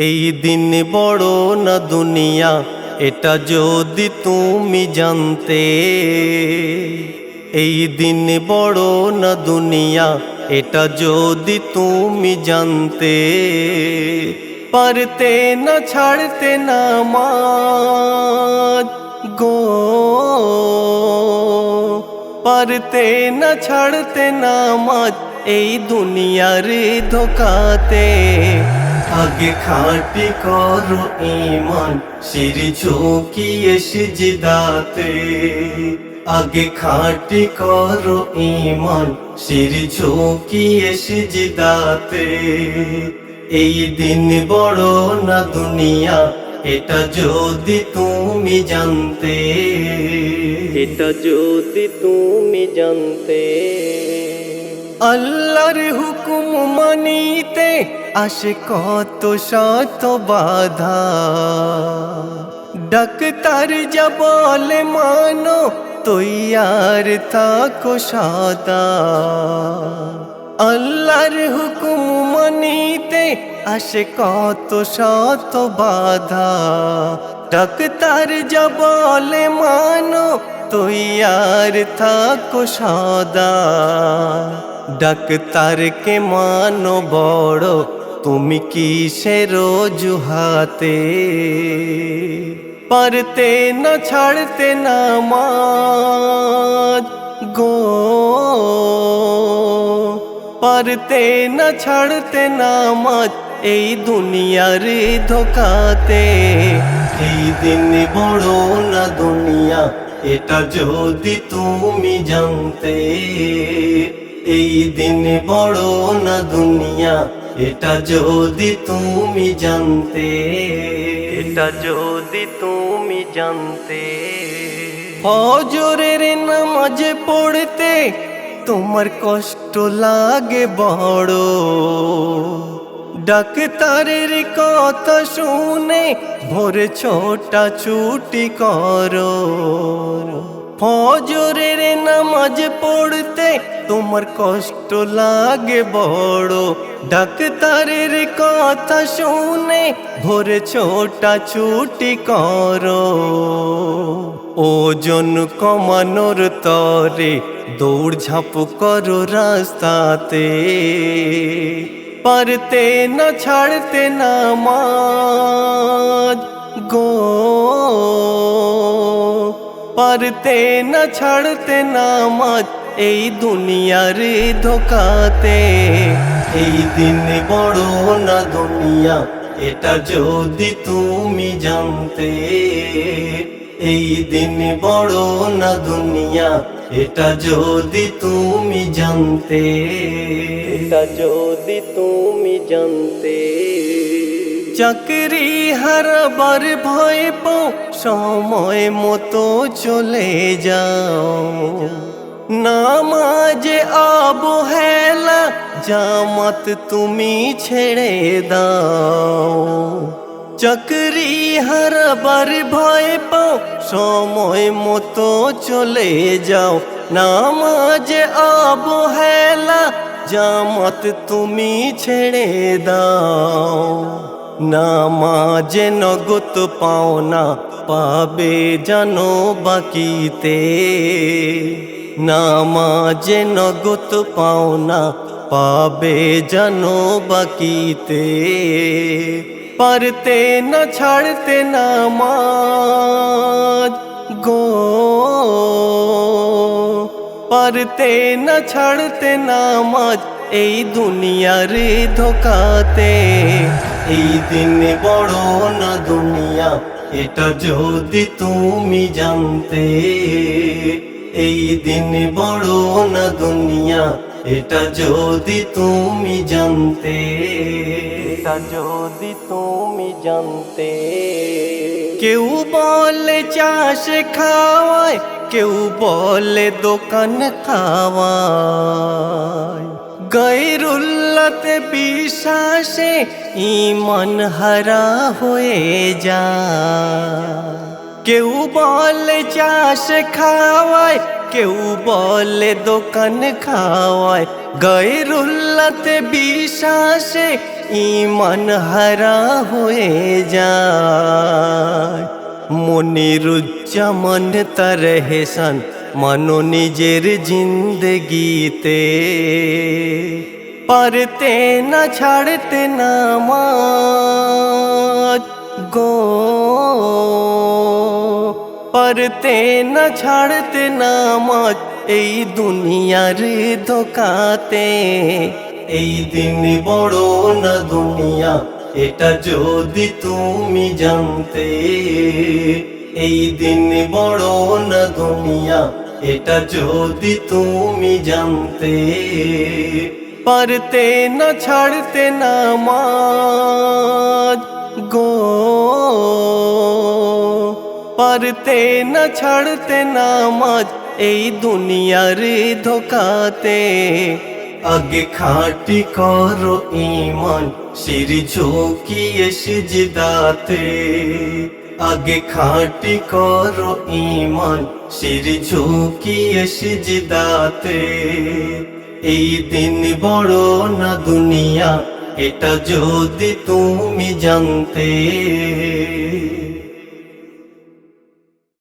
এই দিন বড় না দুনিয়া, এটা যদি তুমি জানতে। এই দিন বড় না দুনিয়া, এটা যদি তুমি জানতে। পারতে না ছাড়তে না গো। পারতে না ছাড়তে না মাত এই দুনিয়ার ধোকাতে। আগে খাটি করো ইমান সিরি ঝুঁকিয়ে সিজদাতে। আগে খাটি করো ইমান সিরি ঝুঁকিয়ে সিজদাতে। এই দিন বড় না দুনিয়া এটা যদি তুমি জানতে। এটা যদি তুমি জানতে। আল্লাহর হুকুম মানিতে আসে কত শত বাধা। ডাক্তার যা বলে মানো, তৈয়ার থাকো সাদা। আল্লাহর হুকুম মানিতে আসে কত শত বাধা। ডাক্তার যা বলে মানো, তৈয়ার থাকো সাদা। ডাক্তারকে মানো বড় তুমি কিসের জুহাতে পারতে না ছাড়তে না মাত গো, পারতে না ছাড়তে না মাত এই দুনিয়ার ধোকাতে। এই দিন বড় না দুনিয়া, এটা যদি তুমি জানতে। এই দিন বড় না দুনিয়া এটা যদি তুমি জানতে এটা যদি তুমি জানতে। ফজরের নামাজ পড়তে তোমার কষ্ট লাগে বড়। ডাক্তারের কথা শুনে ভোরে ছোটা ছুটি করো। ফজরের নামাজ পড়তে তোমার কষ্ট লাগে বড়। ডাক্তারের কথা শুনে ভোরে ছোটা ছুটি করো। ওজন কমানোর তরে দৌড় ঝাঁপ করো রাস্তাতে। পারতে না ছাড়তে না মাত পারতে না, ছাড়তে না মাত এই দুনিয়ার ধোকাতে। এই দিন বড় না দুনিয়া, এটা যদি তুমি জানতে। এই দিন বড় না দুনিয়া, এটা যদি তুমি জানতে। এটা যদি তুমি জানতে। চাকরি হারাবার ভয় পাও সময় মতো চলে যাও। নামাজে অবহেলা জামাত তুমি ছেড়ে দাও। চাকরি হারাবার ভয় পাও, সময় মতো চলে যাও। নামাজে অবহেলা জামাত তুমি ছেড়ে দাও। নামাজে নগত পাও না পাবে জানো বাকিতে। নামাজে নগত পাও না পাবে জানো বাকিতে। পারতে না, ছাড়তে না মাত গো। পারতে না, ছাড়তে না মাত এই দুনিয়ার ধোকাতে। এই দিন বড় না দুনিয়া, এটা যদি তুমি জানতে। এই দিন বড় না দুনিয়া, এটা যদি তুমি জানতে। এটা যদি তুমি জানতে। কেউ বলে চাষ খাওয়ায়, কেউ বলে দোকান খাওয়ায়। গৈরুল্লাতে বিশ্বাসে ইমান হারা হয়ে যায় কেউ বলে চাষ খাওয়ায়, কেউ বলে দোকান খাওয়ায়। গৈরুল্লাতে বিশ্বাসে ইমান হারা হয়ে যায়। মনিরুজ্জামান তার হেসান মানো নিজের জিন্দগিতে। পারতে না, ছাড়তে না গো। পারতে না, ছাড়তে নামাজ এই দুনিয়ার ধোকাতে। এই দিন বড় না দুনিয়া, এটা যদি তুমি জানতে। এই দিন বড় না দুনিয়া, এটা যদি তুমি জানতে পারতে না, ছাড়তে নামাজ গো। পারতে না, ছাড়তে নামাজ এই দুনিয়ার ধোকাতে। আগে খাটি করো ইমান, শির ঝুঁকিয়ে সিজদাতে আগে খাঁটি করো ইমান শির ঝুঁকিয়ে সিজদাতে। এই দিন বড় না দুনিয়া, এটা যদি তুমি জানতে।